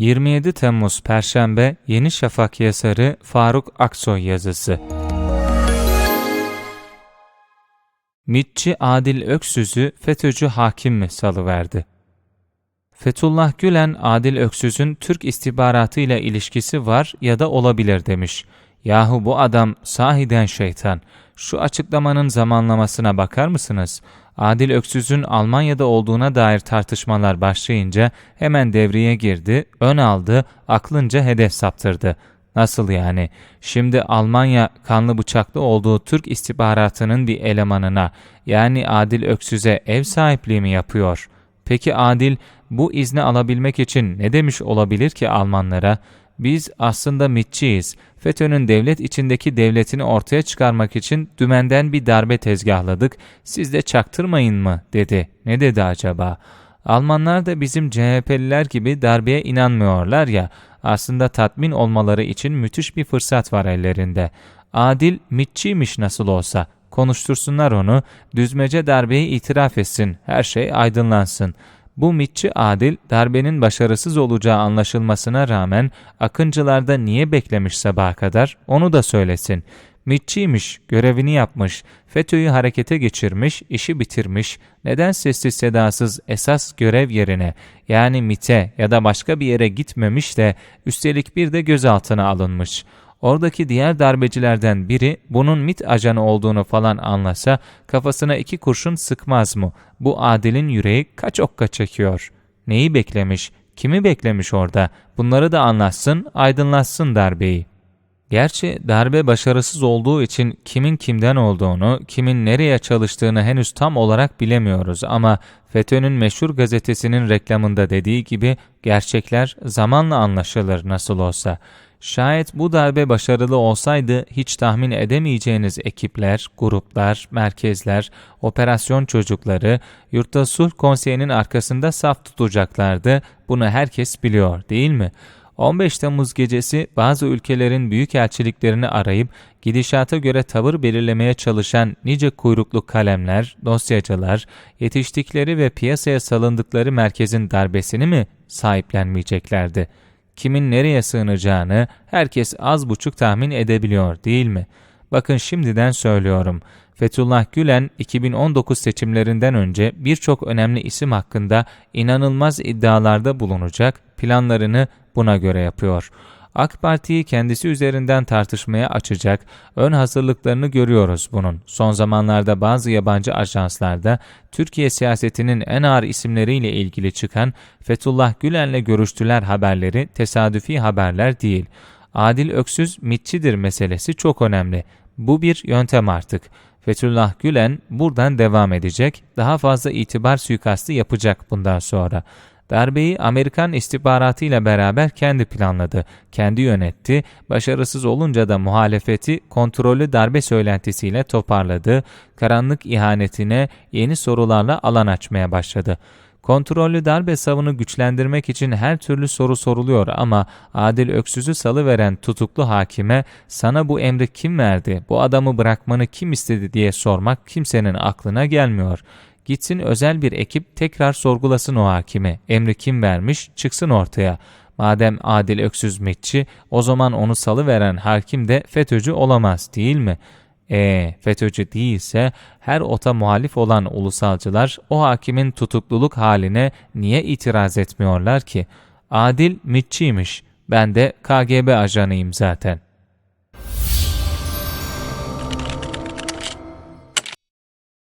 27 Temmuz Perşembe Yeni Şafak yazarı Faruk Aksoy yazısı. MİTçi Adil Öksüz'ü FETÖ'cü hakim mi salıverdi? Fethullah Gülen, Adil Öksüz'ün Türk istihbaratı ile ilişkisi var ya da olabilir demiş. Yahu bu adam sahiden şeytan. Şu açıklamanın zamanlamasına bakar mısınız? Adil Öksüz'ün Almanya'da olduğuna dair tartışmalar başlayınca hemen devreye girdi, ön aldı, aklınca hedef saptırdı. Nasıl yani? Şimdi Almanya kanlı bıçaklı olduğu Türk istihbaratının bir elemanına yani Adil Öksüz'e ev sahipliği mi yapıyor? Peki Adil bu izni alabilmek için ne demiş olabilir ki Almanlara? Biz aslında mitçiyiz. FETÖ'nün devlet içindeki devletini ortaya çıkarmak için dümenden bir darbe tezgahladık. Siz de çaktırmayın mı? dedi. Ne dedi acaba? Almanlar da bizim CHP'liler gibi darbeye inanmıyorlar ya. Aslında tatmin olmaları için müthiş bir fırsat var ellerinde. Adil mitçiymiş nasıl olsa. Konuştursunlar onu, düzmece darbeyi itiraf etsin, her şey aydınlansın. Bu mitçi adil darbenin başarısız olacağı anlaşılmasına rağmen akıncılarda niye beklemiş sabaha kadar onu da söylesin. Mitçiymiş, görevini yapmış, FETÖ'yü harekete geçirmiş, işi bitirmiş, neden sessiz sedasız esas görev yerine yani MIT'e ya da başka bir yere gitmemiş de üstelik bir de gözaltına alınmış.'' Oradaki diğer darbecilerden biri bunun MIT ajanı olduğunu falan anlasa kafasına iki kurşun sıkmaz mı? Bu Adil'in yüreği kaç okka çekiyor. Neyi beklemiş? Kimi beklemiş orada? Bunları da anlatsın, aydınlatsın darbeyi. Gerçi darbe başarısız olduğu için kimin kimden olduğunu, kimin nereye çalıştığını henüz tam olarak bilemiyoruz ama FETÖ'nün meşhur gazetesinin reklamında dediği gibi gerçekler zamanla anlaşılır nasıl olsa. Şayet bu darbe başarılı olsaydı hiç tahmin edemeyeceğiniz ekipler, gruplar, merkezler, operasyon çocukları Yurtta Sulh Konseyi'nin arkasında saf tutacaklardı. Bunu herkes biliyor değil mi? 15 Temmuz gecesi bazı ülkelerin büyükelçiliklerini arayıp gidişata göre tavır belirlemeye çalışan nice kuyruklu kalemler, dosyacılar, yetiştikleri ve piyasaya salındıkları merkezin darbesini mi sahiplenmeyeceklerdi?'' Kimin nereye sığınacağını herkes az buçuk tahmin edebiliyor değil mi? Bakın şimdiden söylüyorum. Fethullah Gülen 2019 seçimlerinden önce birçok önemli isim hakkında inanılmaz iddialarda bulunacak, planlarını buna göre yapıyor. AK Parti'yi kendisi üzerinden tartışmaya açacak ön hazırlıklarını görüyoruz bunun. Son zamanlarda bazı yabancı ajanslarda Türkiye siyasetinin en ağır isimleriyle ilgili çıkan Fethullah Gülen'le görüştüler haberleri tesadüfi haberler değil. Adil Öksüz mitçidir meselesi çok önemli. Bu bir yöntem artık. Fethullah Gülen buradan devam edecek, daha fazla itibar suikastı yapacak bundan sonra. Darbeyi Amerikan istihbaratı ile beraber kendi planladı, kendi yönetti, başarısız olunca da muhalefeti kontrollü darbe söylentisiyle toparladı, karanlık ihanetine yeni sorularla alan açmaya başladı. Kontrollü darbe savını güçlendirmek için her türlü soru soruluyor ama Adil Öksüz'ü salıveren tutuklu hakime sana bu emri kim verdi, bu adamı bırakmanı kim istedi diye sormak kimsenin aklına gelmiyor. Gitsin özel bir ekip tekrar sorgulasın o hakimi. Emri kim vermiş çıksın ortaya. Madem adil öksüz mitçi o zaman onu salıveren hakim de FETÖ'cü olamaz değil mi? E FETÖ'cü değilse her ota muhalif olan ulusalcılar o hakimin tutukluluk haline niye itiraz etmiyorlar ki? Adil mitçiymiş. Ben de KGB ajanıyım zaten.''